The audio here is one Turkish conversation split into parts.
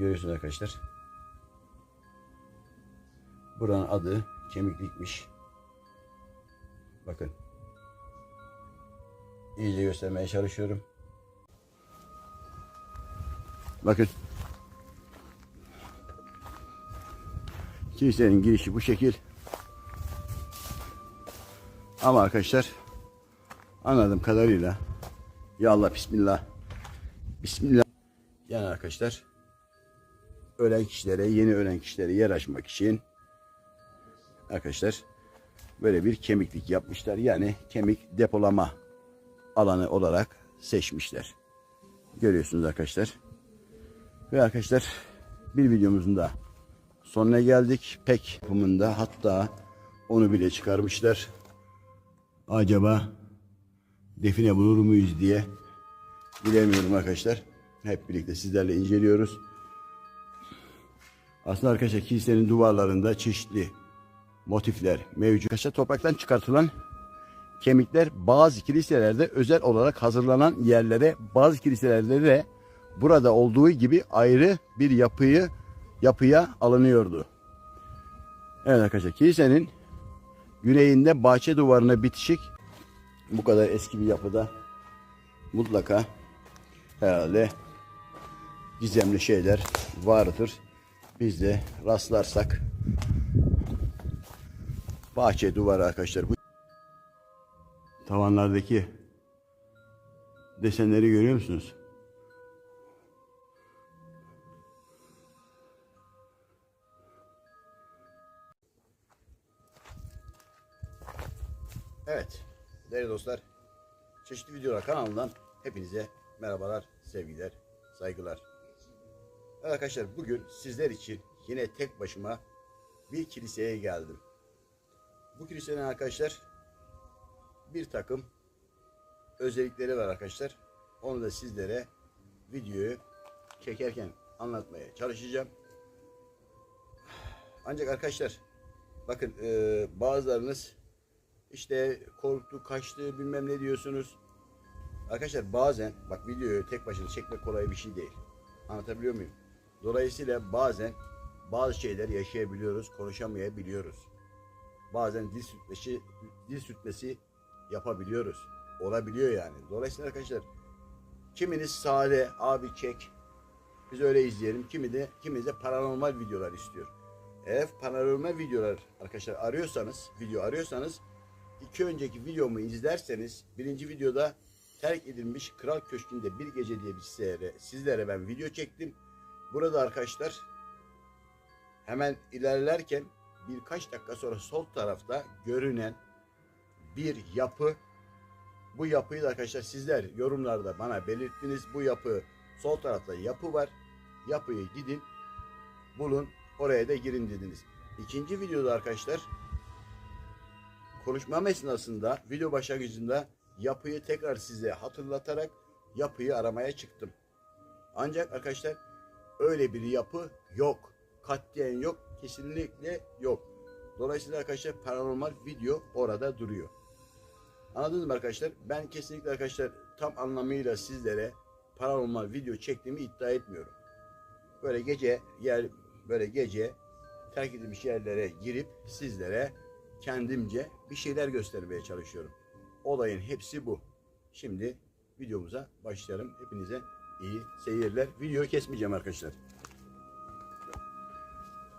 Görüyorsunuz arkadaşlar. Buranın adı kemiklikmiş. Bakın. İyice göstermeye çalışıyorum. Bakın. Kilisenin girişi bu şekil. Ama arkadaşlar anladığım kadarıyla ya Allah bismillah bismillah yani arkadaşlar ölen kişilere yeni ölen kişilere yer açmak için arkadaşlar böyle bir kemiklik yapmışlar. Yani kemik depolama alanı olarak seçmişler. Görüyorsunuz arkadaşlar. Ve arkadaşlar bir videomuzun da sonuna geldik. Pek yapımında hatta onu bile çıkarmışlar. Acaba define bulur muyuz diye bilemiyorum arkadaşlar. Hep birlikte sizlerle inceliyoruz. Aslında arkadaşlar kilisenin duvarlarında çeşitli motifler mevcut. Arkadaşlar topraktan çıkartılan kemikler bazı kiliselerde özel olarak hazırlanan yerlere, bazı kiliselerde de burada olduğu gibi ayrı bir yapıyı yapıya alınıyordu. Evet arkadaşlar kilisenin güneyinde bahçe duvarına bitişik bu kadar eski bir yapıda mutlaka herhalde gizemli şeyler vardır. Biz de rastlarsak bahçe duvarı arkadaşlar bu tavanlardaki desenleri görüyor musunuz? Evet değerli dostlar çeşitli videolar kanalından hepinize merhabalar, sevgiler, saygılar. Arkadaşlar bugün sizler için yine tek başıma bir kiliseye geldim. Bu kilisenin arkadaşlar bir takım özellikleri var arkadaşlar. Onu da sizlere videoyu çekerken anlatmaya çalışacağım. Ancak arkadaşlar bakın e, bazılarınız işte korktu, kaçtı bilmem ne diyorsunuz. Arkadaşlar bazen bak videoyu tek başına çekmek kolay bir şey değil. Anlatabiliyor muyum? Dolayısıyla bazen bazı şeyler yaşayabiliyoruz, konuşamayabiliyoruz. Bazen dil sürtmesi, dil sürtmesi yapabiliyoruz. Olabiliyor yani. Dolayısıyla arkadaşlar kiminiz sade abi çek biz öyle izleyelim. Kimi de kiminiz de paranormal videolar istiyor. Eğer paranormal videolar arkadaşlar arıyorsanız, video arıyorsanız iki önceki videomu izlerseniz birinci videoda terk edilmiş Kral Köşkü'nde bir gece diye bir sizlere, sizlere ben video çektim. Burada arkadaşlar hemen ilerlerken birkaç dakika sonra sol tarafta görünen bir yapı bu yapıyı da arkadaşlar sizler yorumlarda bana belirttiniz. Bu yapı sol tarafta yapı var. Yapıyı gidin bulun oraya da girin dediniz. İkinci videoda arkadaşlar konuşmam esnasında video başlangıcında yapıyı tekrar size hatırlatarak yapıyı aramaya çıktım. Ancak arkadaşlar öyle bir yapı yok. Katliyen yok. Kesinlikle yok. Dolayısıyla arkadaşlar paranormal video orada duruyor. Anladınız mı arkadaşlar? Ben kesinlikle arkadaşlar tam anlamıyla sizlere paranormal video çektiğimi iddia etmiyorum. Böyle gece yer böyle gece terk edilmiş yerlere girip sizlere kendimce bir şeyler göstermeye çalışıyorum. Olayın hepsi bu. Şimdi videomuza başlayalım. Hepinize iyi seyirler. Videoyu kesmeyeceğim arkadaşlar.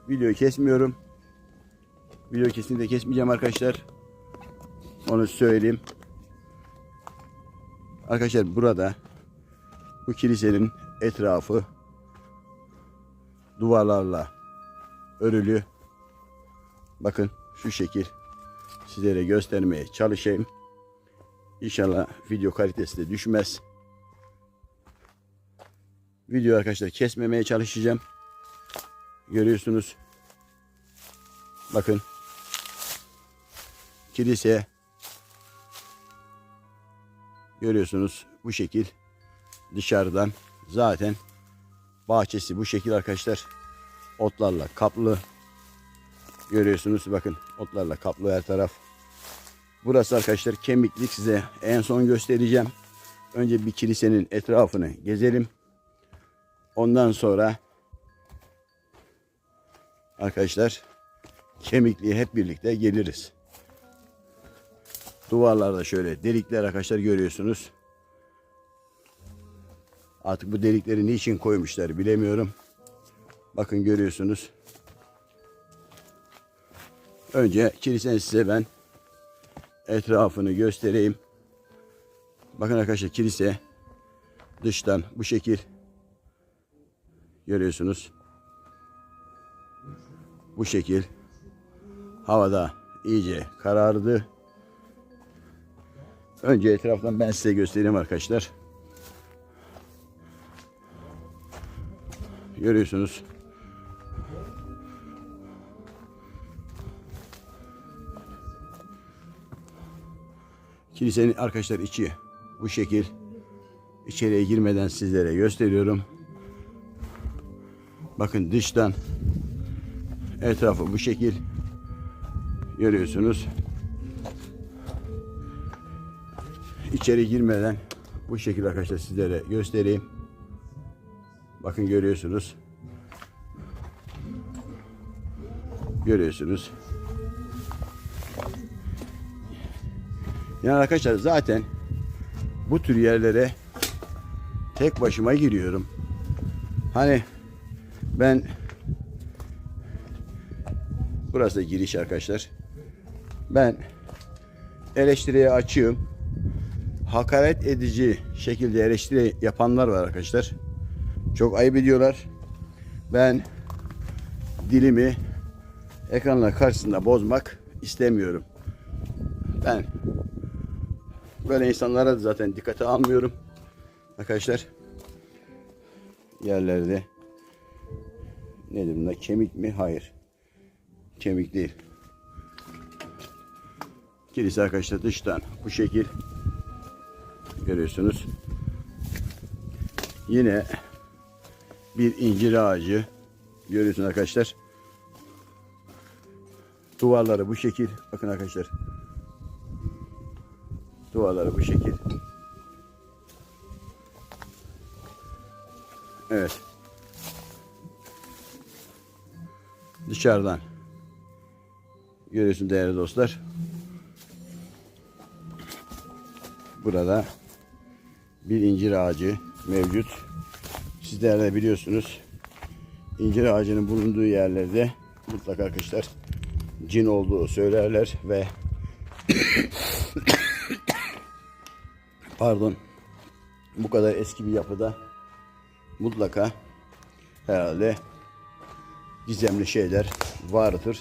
Videoyu kesmiyorum. Videoyu kesinlikle kesmeyeceğim arkadaşlar. Onu söyleyeyim. Arkadaşlar burada bu kilisenin etrafı duvarlarla örülü. Bakın şu şekil sizlere göstermeye çalışayım. İnşallah video kalitesi de düşmez. Video arkadaşlar kesmemeye çalışacağım. Görüyorsunuz. Bakın. Kilise. Görüyorsunuz bu şekil. Dışarıdan zaten bahçesi bu şekil arkadaşlar. Otlarla kaplı. Görüyorsunuz bakın otlarla kaplı her taraf. Burası arkadaşlar kemiklik size en son göstereceğim. Önce bir kilisenin etrafını gezelim. Ondan sonra arkadaşlar kemikliğe hep birlikte geliriz. Duvarlarda şöyle delikler arkadaşlar görüyorsunuz. Artık bu delikleri niçin koymuşlar bilemiyorum. Bakın görüyorsunuz. Önce kilisenin size ben etrafını göstereyim. Bakın arkadaşlar kilise dıştan bu şekil görüyorsunuz. Bu şekil havada iyice karardı. Önce etraftan ben size göstereyim arkadaşlar. Görüyorsunuz. Kilisenin arkadaşlar içi bu şekil. İçeriye girmeden sizlere gösteriyorum. Bakın dıştan etrafı bu şekil görüyorsunuz. İçeri girmeden bu şekilde arkadaşlar sizlere göstereyim. Bakın görüyorsunuz. Görüyorsunuz. Yani arkadaşlar zaten bu tür yerlere tek başıma giriyorum. Hani ben burası da giriş arkadaşlar. Ben eleştiriye açığım. Hakaret edici şekilde eleştiri yapanlar var arkadaşlar. Çok ayıp ediyorlar. Ben dilimi ekranla karşısında bozmak istemiyorum. Ben böyle insanlara da zaten dikkate almıyorum. Arkadaşlar yerlerde nedir bunlar? Kemik mi? Hayır. Kemik değil. Kilise arkadaşlar dıştan bu şekil görüyorsunuz. Yine bir incir ağacı görüyorsunuz arkadaşlar. Duvarları bu şekil. Bakın arkadaşlar. Duvarları bu şekil. Evet. Dışarıdan görüyorsun değerli dostlar. Burada bir incir ağacı mevcut. Sizler de biliyorsunuz incir ağacının bulunduğu yerlerde mutlaka arkadaşlar cin olduğu söylerler ve pardon bu kadar eski bir yapıda mutlaka herhalde gizemli şeyler vardır.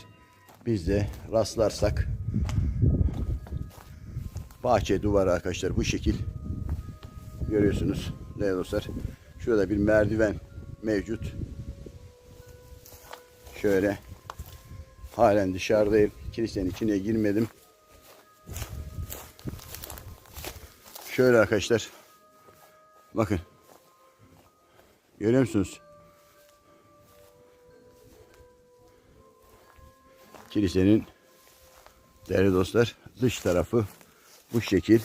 Biz de rastlarsak bahçe duvarı arkadaşlar bu şekil görüyorsunuz değerli dostlar. Şurada bir merdiven mevcut. Şöyle halen dışarıdayım. Kilisenin içine girmedim. Şöyle arkadaşlar. Bakın. Görüyor musunuz? Kilisenin değerli dostlar dış tarafı bu şekil.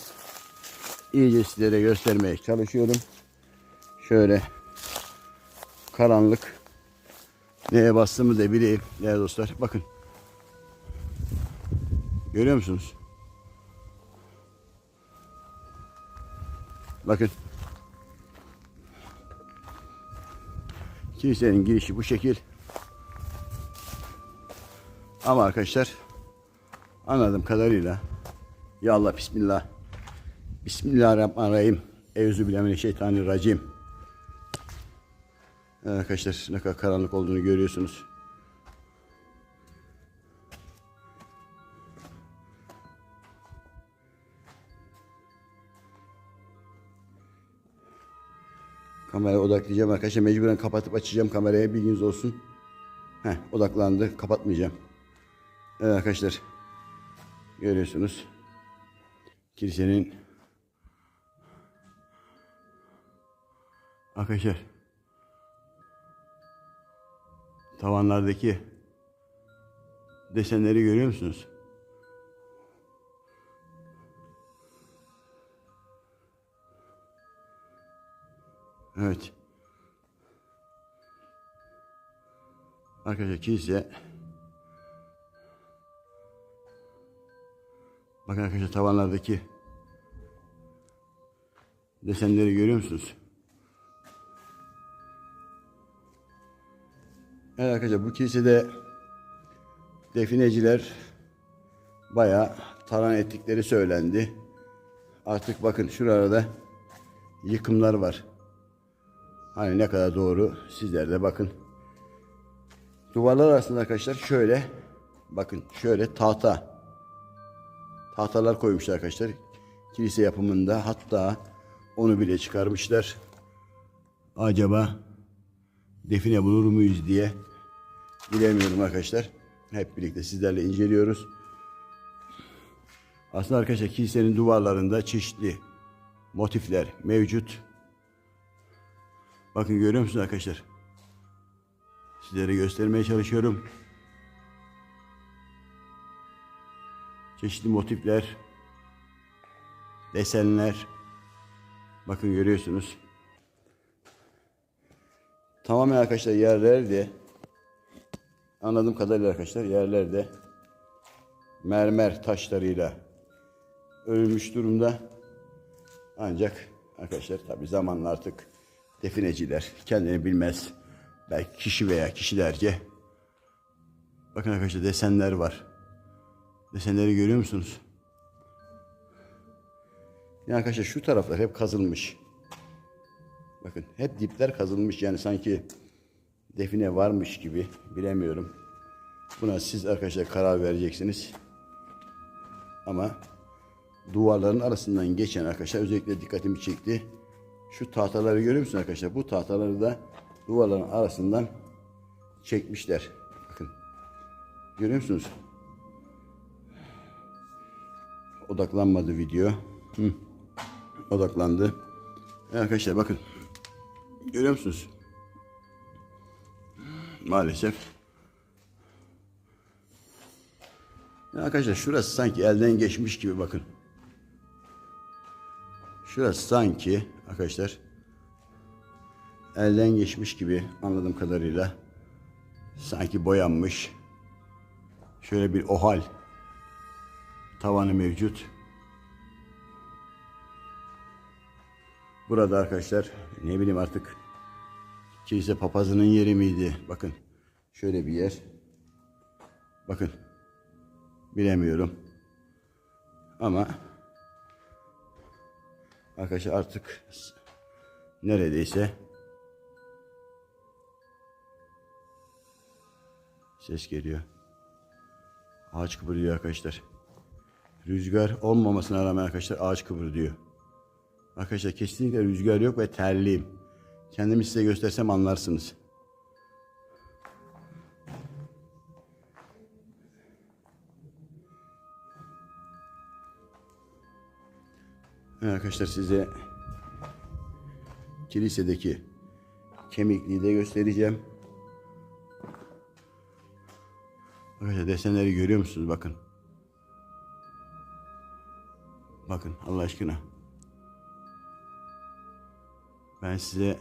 İyice sizlere göstermeye çalışıyorum. Şöyle karanlık neye bastığımı da bileyim değerli dostlar. Bakın. Görüyor musunuz? Bakın. Kilisenin girişi bu şekil. Ama arkadaşlar anladığım kadarıyla ya Allah bismillah Bismillahirrahmanirrahim Euzubillahimineşşeytanirracim Evet arkadaşlar ne kadar karanlık olduğunu görüyorsunuz. Kameraya odaklayacağım arkadaşlar. Mecburen kapatıp açacağım kameraya. Bilginiz olsun. Heh, odaklandı. Kapatmayacağım. Evet arkadaşlar. Görüyorsunuz. Kilisenin Arkadaşlar tavanlardaki desenleri görüyor musunuz? Evet. Arkadaşlar kilise Bakın arkadaşlar tavanlardaki desenleri görüyor musunuz? Evet arkadaşlar bu kilisede defineciler bayağı talan ettikleri söylendi. Artık bakın şurada yıkımlar var. Hani ne kadar doğru sizler de bakın. Duvarlar arasında arkadaşlar şöyle bakın şöyle tahta tahtalar koymuşlar arkadaşlar. Kilise yapımında hatta onu bile çıkarmışlar. Acaba define bulur muyuz diye bilemiyorum arkadaşlar. Hep birlikte sizlerle inceliyoruz. Aslında arkadaşlar kilisenin duvarlarında çeşitli motifler mevcut. Bakın görüyor musunuz arkadaşlar? Sizlere göstermeye çalışıyorum. Çeşitli motifler, desenler. Bakın görüyorsunuz. Tamamen arkadaşlar yerlerde anladığım kadarıyla arkadaşlar yerlerde mermer taşlarıyla örülmüş durumda. Ancak arkadaşlar tabi zamanla artık defineciler kendini bilmez. Belki kişi veya kişilerce bakın arkadaşlar desenler var. Desenleri görüyor musunuz? Yani arkadaşlar şu taraflar hep kazılmış. Bakın hep dipler kazılmış yani sanki define varmış gibi bilemiyorum. Buna siz arkadaşlar karar vereceksiniz. Ama duvarların arasından geçen arkadaşlar özellikle dikkatimi çekti. Şu tahtaları görüyor musunuz arkadaşlar? Bu tahtaları da duvarların arasından çekmişler. Bakın. Görüyor musunuz? Odaklanmadı video. Hı. Odaklandı. Evet arkadaşlar bakın. Görüyor musunuz? Maalesef. Ya arkadaşlar şurası sanki elden geçmiş gibi bakın. Şurası sanki arkadaşlar elden geçmiş gibi anladığım kadarıyla sanki boyanmış. Şöyle bir ohal tavanı mevcut. Burada arkadaşlar ne bileyim artık kilise papazının yeri miydi? Bakın şöyle bir yer. Bakın bilemiyorum. Ama arkadaşlar artık neredeyse ses geliyor. Ağaç kıpırdıyor arkadaşlar. Rüzgar olmamasına rağmen arkadaşlar ağaç kıpırdıyor. Arkadaşlar kesinlikle rüzgar yok ve terliyim. Kendimi size göstersem anlarsınız. Evet arkadaşlar size kilisedeki kemikliği de göstereceğim. Arkadaşlar desenleri görüyor musunuz? Bakın. Bakın Allah aşkına. Ben size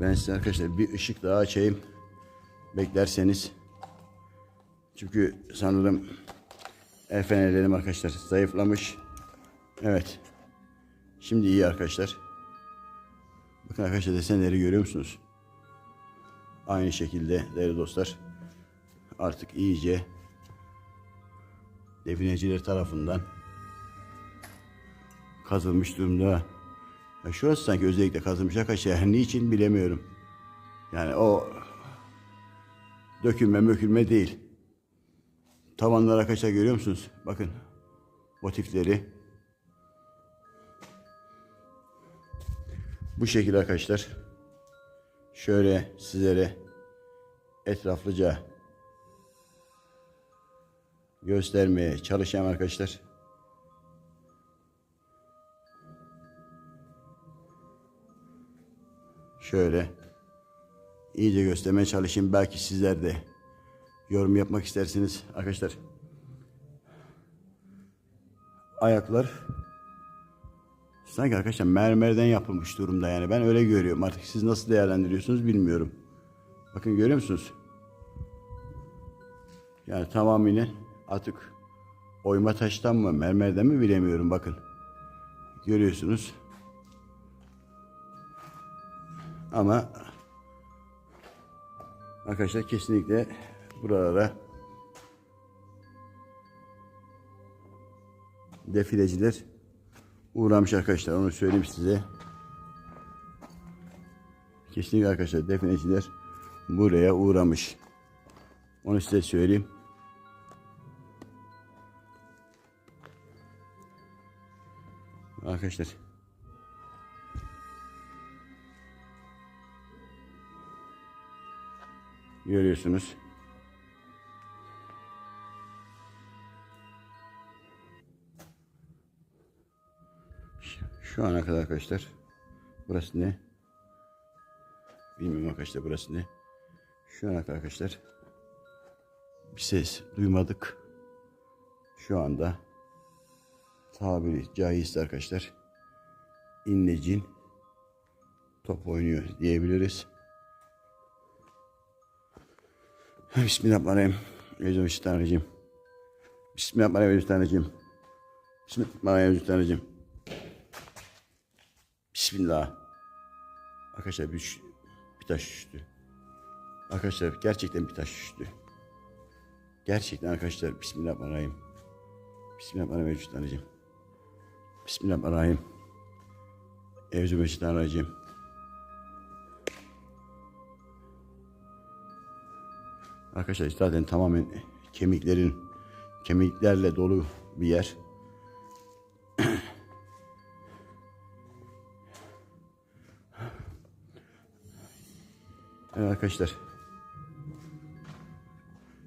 ben size arkadaşlar bir ışık daha açayım. Beklerseniz. Çünkü sanırım el arkadaşlar zayıflamış. Evet. Şimdi iyi arkadaşlar. Bakın arkadaşlar desenleri görüyor musunuz? Aynı şekilde değerli dostlar. Artık iyice defineciler tarafından kazılmış durumda. Ya şurası sanki özellikle kazılmış arkadaşlar. Niçin bilemiyorum. Yani o dökülme mökülme değil. Tavanlar arkadaşlar görüyor musunuz? Bakın motifleri. Bu şekilde arkadaşlar. Şöyle sizlere etraflıca göstermeye çalışacağım arkadaşlar. Şöyle iyice göstermeye çalışayım. Belki sizler de yorum yapmak istersiniz arkadaşlar. Ayaklar Sanki arkadaşlar mermerden yapılmış durumda yani. Ben öyle görüyorum. Artık siz nasıl değerlendiriyorsunuz bilmiyorum. Bakın görüyor musunuz? Yani tamamıyla artık oyma taştan mı mermerden mi bilemiyorum bakın. Görüyorsunuz. Ama arkadaşlar kesinlikle buralara defileciler uğramış arkadaşlar. Onu söyleyeyim size. Kesinlikle arkadaşlar defileciler buraya uğramış. Onu size söyleyeyim. Arkadaşlar. Görüyorsunuz. Şu ana kadar arkadaşlar burası ne? Bilmiyorum arkadaşlar burası ne? Şu ana kadar arkadaşlar bir ses duymadık. Şu anda tabiri caizse arkadaşlar innecin top oynuyor diyebiliriz. Bismillahirrahmanirrahim. Euzubillahimineşşeytanirracim. Bismillahirrahmanirrahim. Bismillahirrahmanirrahim. Bismillah. Arkadaşlar bir, bir taş düştü. Arkadaşlar gerçekten bir taş düştü. Gerçekten arkadaşlar Bismillahirrahmanirrahim. Bismillahirrahmanirrahim. Bismillahirrahmanirrahim. Euzubillahimineşşeytanirracim. Arkadaşlar zaten tamamen kemiklerin kemiklerle dolu bir yer. Evet arkadaşlar.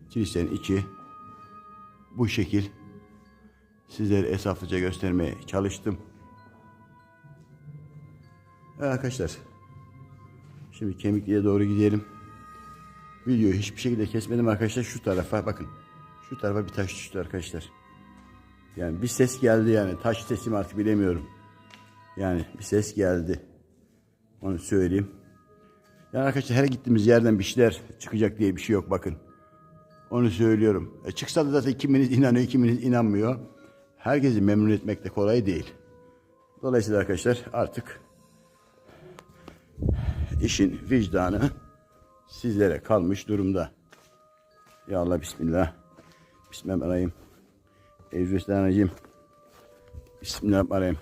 Kilisenin içi bu şekil sizlere esaflıca göstermeye çalıştım. Evet arkadaşlar. Şimdi kemikliğe doğru gidelim. Videoyu hiçbir şekilde kesmedim arkadaşlar. Şu tarafa bakın. Şu tarafa bir taş düştü arkadaşlar. Yani bir ses geldi yani. Taş sesi mi artık bilemiyorum. Yani bir ses geldi. Onu söyleyeyim. Yani arkadaşlar her gittiğimiz yerden bir şeyler çıkacak diye bir şey yok bakın. Onu söylüyorum. E çıksa da zaten kiminiz inanıyor, kiminiz inanmıyor. Herkesi memnun etmek de kolay değil. Dolayısıyla arkadaşlar artık işin vicdanı sizlere kalmış durumda. Ya Allah Bismillah. Bismillahirrahmanirrahim. Euzubillahimineşşeytanirracim. Bismillahirrahmanirrahim.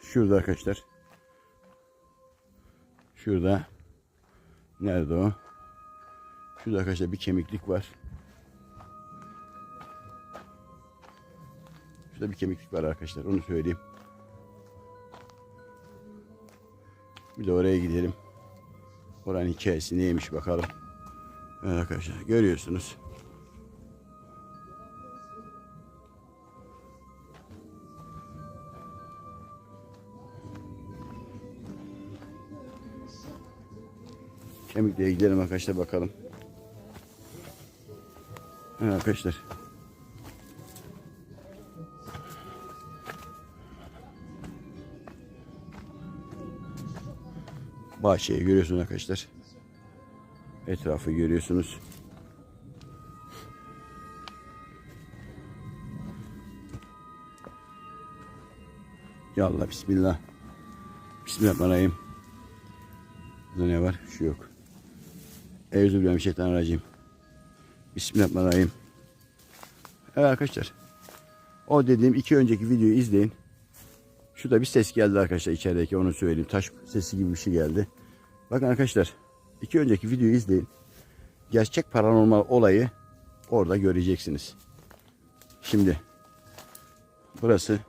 Şurada arkadaşlar. Şurada. Nerede o? Şurada arkadaşlar bir kemiklik var. Şurada bir kemiklik var arkadaşlar. Onu söyleyeyim. Bir de oraya gidelim. Oranın hikayesi neymiş bakalım. Evet arkadaşlar görüyorsunuz. Kemikliğe gidelim arkadaşlar bakalım. Evet arkadaşlar. Bahçeyi görüyorsunuz arkadaşlar. Etrafı görüyorsunuz. Ya Allah bismillah. Bismillahirrahmanirrahim. Burada ne var? Şu yok. Euzubillahimineşşeytanirracim. Bismillahirrahmanirrahim. Evet arkadaşlar. O dediğim iki önceki videoyu izleyin. Şurada bir ses geldi arkadaşlar içerideki onu söyleyeyim. Taş sesi gibi bir şey geldi. Bakın arkadaşlar. iki önceki videoyu izleyin. Gerçek paranormal olayı orada göreceksiniz. Şimdi burası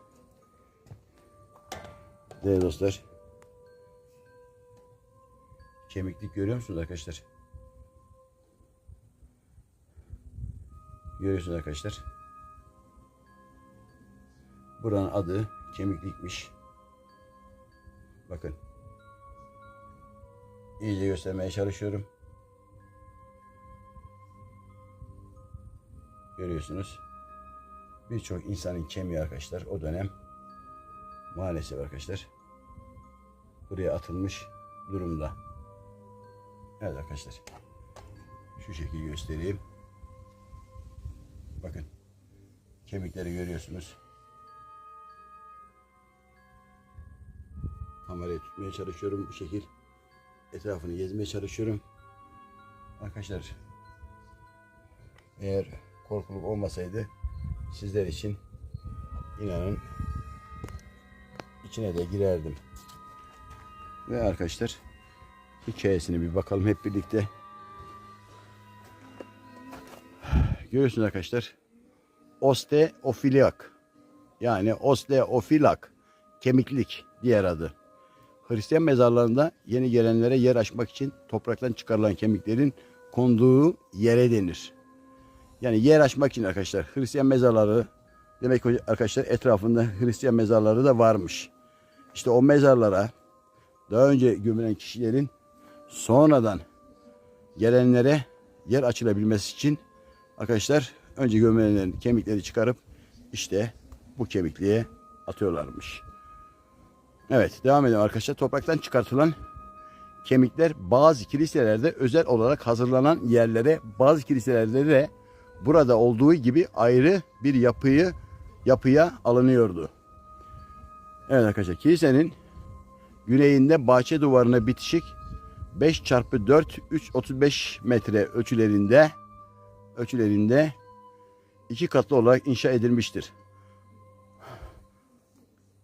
değerli dostlar kemiklik görüyor musunuz arkadaşlar? Görüyorsunuz arkadaşlar. Buranın adı kemiklikmiş. Bakın. İyice göstermeye çalışıyorum. Görüyorsunuz. Birçok insanın kemiği arkadaşlar o dönem maalesef arkadaşlar buraya atılmış durumda. Evet arkadaşlar. Şu şekilde göstereyim. Bakın. Kemikleri görüyorsunuz. Kamerayı tutmaya çalışıyorum bu şekil. Etrafını gezmeye çalışıyorum. Arkadaşlar eğer korkuluk olmasaydı sizler için inanın içine de girerdim. Ve arkadaşlar hikayesine bir bakalım hep birlikte. Görüyorsunuz arkadaşlar. Osteofilyak. Yani osteofilak. Kemiklik diğer adı. Hristiyan mezarlarında yeni gelenlere yer açmak için topraktan çıkarılan kemiklerin konduğu yere denir. Yani yer açmak için arkadaşlar Hristiyan mezarları demek ki arkadaşlar etrafında Hristiyan mezarları da varmış. İşte o mezarlara daha önce gömülen kişilerin sonradan gelenlere yer açılabilmesi için arkadaşlar önce gömülenlerin kemikleri çıkarıp işte bu kemikliğe atıyorlarmış. Evet devam edelim arkadaşlar. Topraktan çıkartılan kemikler bazı kiliselerde özel olarak hazırlanan yerlere bazı kiliselerde de burada olduğu gibi ayrı bir yapıyı yapıya alınıyordu. Evet arkadaşlar kilisenin güneyinde bahçe duvarına bitişik 5 çarpı 4 3 35 metre ölçülerinde ölçülerinde iki katlı olarak inşa edilmiştir.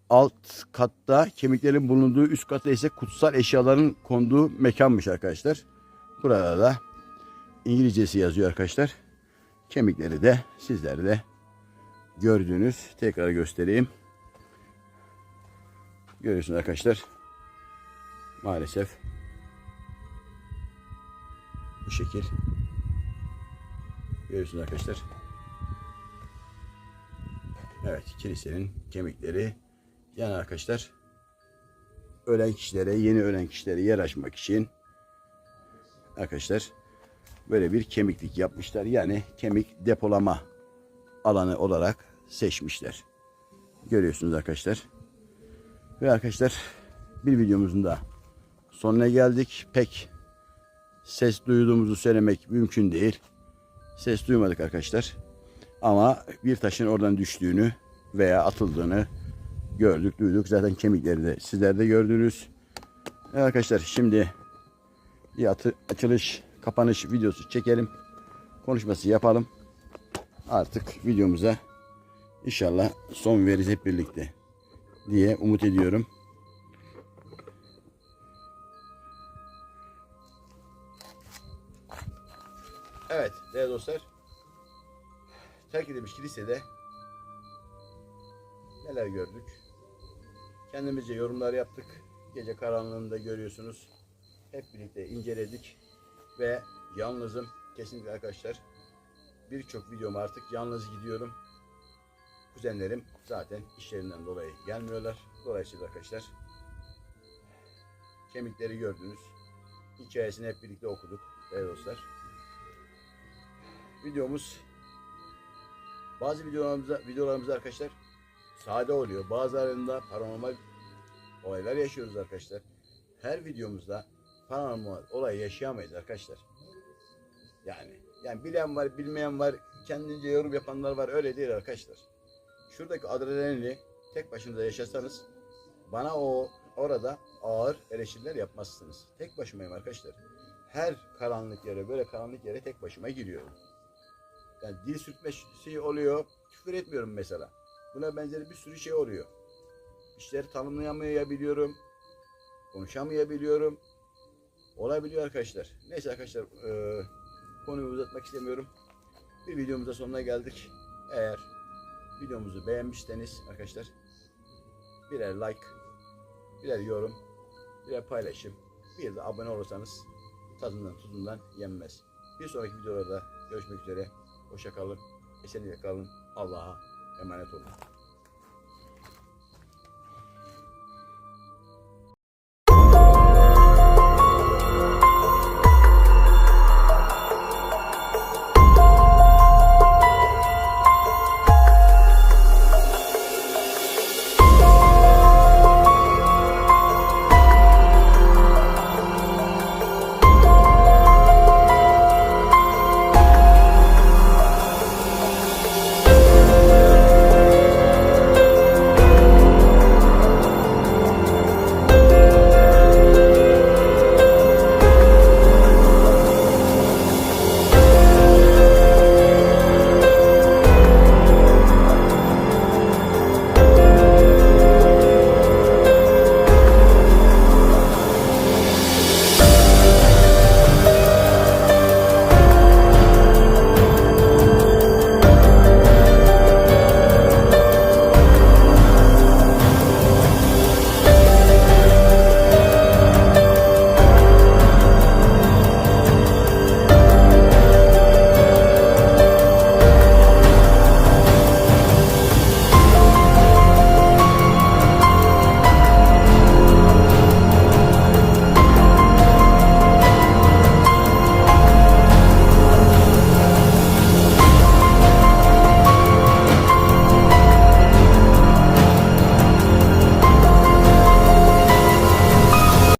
Alt katta kemiklerin bulunduğu, üst katta ise kutsal eşyaların konduğu mekanmış arkadaşlar. Burada da İngilizcesi yazıyor arkadaşlar. Kemikleri de sizler de gördüğünüz tekrar göstereyim. Görüyorsunuz arkadaşlar. Maalesef bu şekil. Görüyorsunuz arkadaşlar. Evet kilisenin kemikleri yani arkadaşlar ölen kişilere yeni ölen kişilere yer açmak için arkadaşlar böyle bir kemiklik yapmışlar. Yani kemik depolama alanı olarak seçmişler. Görüyorsunuz arkadaşlar. Ve arkadaşlar bir videomuzun da sonuna geldik. Pek ses duyduğumuzu söylemek mümkün değil. Ses duymadık arkadaşlar. Ama bir taşın oradan düştüğünü veya atıldığını gördük, duyduk. Zaten kemikleri de sizler de gördünüz. Arkadaşlar şimdi bir açılış, kapanış videosu çekelim. Konuşması yapalım. Artık videomuza inşallah son veririz hep birlikte diye umut ediyorum. Evet değerli dostlar. Terk edilmiş kilisede neler gördük? Kendimizce yorumlar yaptık. Gece karanlığında görüyorsunuz. Hep birlikte inceledik. Ve yalnızım. Kesinlikle arkadaşlar. Birçok videom artık yalnız gidiyorum. Kuzenlerim zaten işlerinden dolayı gelmiyorlar. Dolayısıyla arkadaşlar kemikleri gördünüz. Hikayesini hep birlikte okuduk değerli dostlar. Videomuz bazı videolarımızda, videolarımızda arkadaşlar sade oluyor. Bazılarında paranormal olaylar yaşıyoruz arkadaşlar. Her videomuzda paranormal olay yaşayamayız arkadaşlar. Yani yani bilen var, bilmeyen var, kendince yorum yapanlar var. Öyle değil arkadaşlar. Şuradaki adrenalini tek başınıza yaşasanız bana o orada ağır eleştiriler yapmazsınız. Tek başımayım arkadaşlar. Her karanlık yere, böyle karanlık yere tek başıma giriyorum. Yani dil sürtmesi oluyor. Küfür etmiyorum mesela. Buna benzeri bir sürü şey oluyor. İşleri tanımlayamayabiliyorum. Konuşamayabiliyorum. Olabiliyor arkadaşlar. Neyse arkadaşlar e, konuyu uzatmak istemiyorum. Bir videomuzda sonuna geldik. Eğer videomuzu beğenmişseniz arkadaşlar birer like, birer yorum, birer paylaşım, bir de abone olursanız tadından tuzundan yenmez. Bir sonraki videolarda görüşmek üzere. Hoşça kalın. Esenlikle kalın. Allah'a emanet olun.